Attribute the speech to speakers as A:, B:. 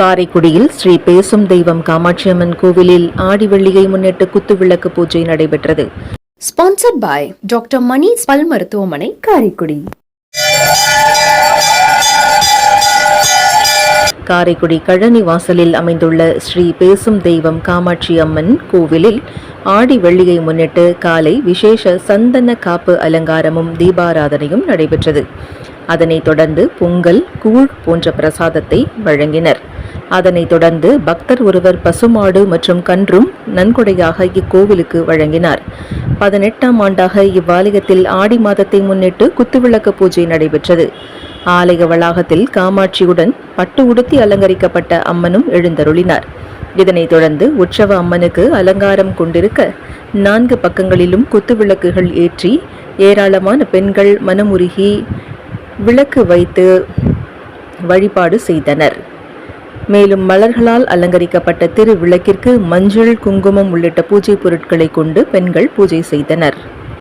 A: காரைக்குடியில் ஸ்ரீ பேசும் தெய்வம் காமாட்சியம்மன் கோவிலில் ஆடி வெள்ளியை முன்னிட்டு குத்துவிளக்கு பூஜை நடைபெற்றது.
B: ஸ்பான்சர்ட் பை டாக்டர் மணி பல் மருத்துவமனை காரைக்குடி
A: காரைக்குடி கழனி வாசலில் அமைந்துள்ள ஸ்ரீ பேசும் தெய்வம் காமாட்சி அம்மன் கோவிலில் ஆடி வெள்ளியை முன்னிட்டு காலை விசேஷ சந்தன காப்பு அலங்காரமும் தீபாராதனையும் நடைபெற்றது. அதனைத் தொடர்ந்து பொங்கல் கூழ் போன்ற பிரசாதத்தை வழங்கினர். அதனைத் தொடர்ந்து பக்தர் ஒருவர் பசுமாடு மற்றும் கன்றும் நன்கொடையாக இக்கோவிலுக்கு வழங்கினார். பதினெட்டாம் ஆண்டாக இவ்வாலயத்தில் ஆடி மாதத்தை முன்னிட்டு குத்துவிளக்கு பூஜை நடைபெற்றது. ஆலய வளாகத்தில் காமாட்சியுடன் பட்டு உடுத்தி அலங்கரிக்கப்பட்ட அம்மனும் எழுந்தருளினார். இதனைத் தொடர்ந்து உற்சவ அம்மனுக்கு அலங்காரம் கொண்டிருக்க நான்கு பக்கங்களிலும் குத்துவிளக்குகள் ஏற்றி ஏராளமான பெண்கள் மனமுருகி விளக்கு வைத்து வழிபாடு செய்தனர். மேலும் மலர்களால் அலங்கரிக்கப்பட்ட திரு விளக்கிற்கு மஞ்சள் குங்குமம் உள்ளிட்ட பூஜை பொருட்களை கொண்டு பெண்கள் பூஜை செய்தனர்.